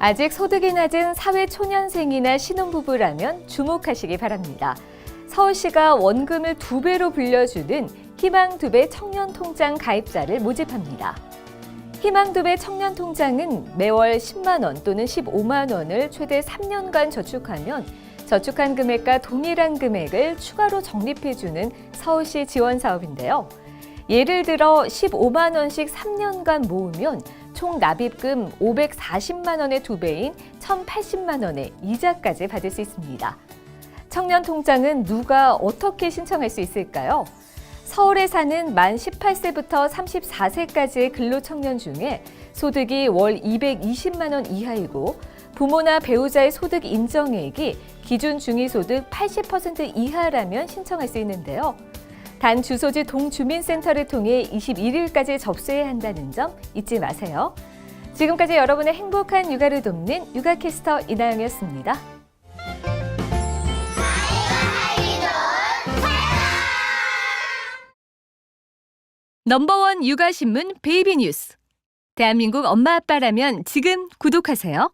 아직 소득이 낮은 사회 초년생이나 신혼부부라면 주목하시기 바랍니다. 서울시가 원금을 두 배로 불려주는 희망 두배 청년 통장 가입자를 모집합니다. 희망 두배 청년 통장은 매월 10만 원 또는 15만 원을 최대 3년간 저축하면 저축한 금액과 동일한 금액을 추가로 적립해 주는 서울시 지원 사업인데요. 예를 들어 15만 원씩 3년간 모으면 총 납입금 540만 원의 두 배인 1,080만 원의 이자까지 받을 수 있습니다. 청년 통장은 누가 어떻게 신청할 수 있을까요? 서울에 사는 만 18세부터 34세까지의 근로 청년 중에 소득이 월 220만 원 이하이고 부모나 배우자의 소득 인정액이 기준 중위소득 80% 이하라면 신청할 수 있는데요. 단 주소지 동주민센터를 통해 21일까지 접수해야 한다는 점 잊지 마세요. 지금까지 여러분의 행복한 육아를 돕는 육아캐스터 이나영이었습니다. 넘버원 육아신문 베이비뉴스. 대한민국 엄마 아빠라면 지금 구독하세요.